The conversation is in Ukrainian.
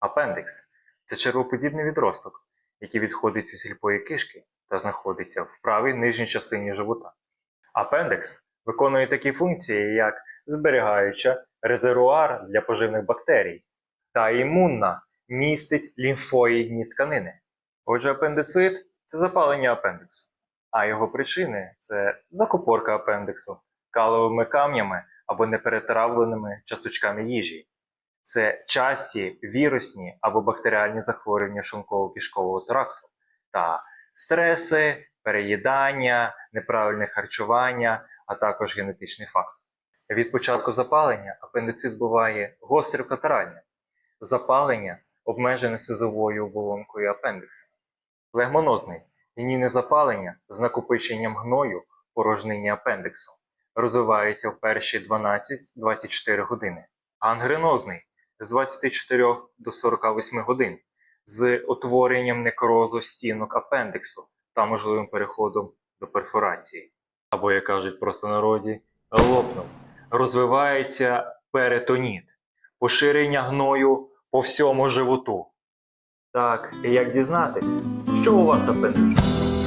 Апендикс це червоподібний відросток, який відходить зі сліпої кишки та знаходиться в правій нижній частині живота. Апендикс виконує такі функції, як зберігаюча, резервуар для поживних бактерій та імунна, містить лімфоїдні тканини. Отже, апендицит це запалення апендиксу, а його причини це закупорка апендиксу, каловими камнями або неперетравленими часточками їжі. Це часті вірусні або бактеріальні захворювання шлунково-кишкового тракту та стреси, переїдання, неправильне харчування, а також генетичний фактор. Від початку запалення апендицит буває гострокатаральним. Запалення обмежене сизовою оболонкою апендикса. Флегмонозний лінійне запалення з накопиченням гною порожнині апендиксу розвивається в перші 12-24 години. Гангренозний з 24 до 48 годин з утворенням некрозу стінок апендиксу та можливим переходом до перфорації. Або, як кажуть просто народі, лопнув. Розвивається перитоніт, поширення гною по всьому животу. Так, як дізнатись, що у вас апендикс?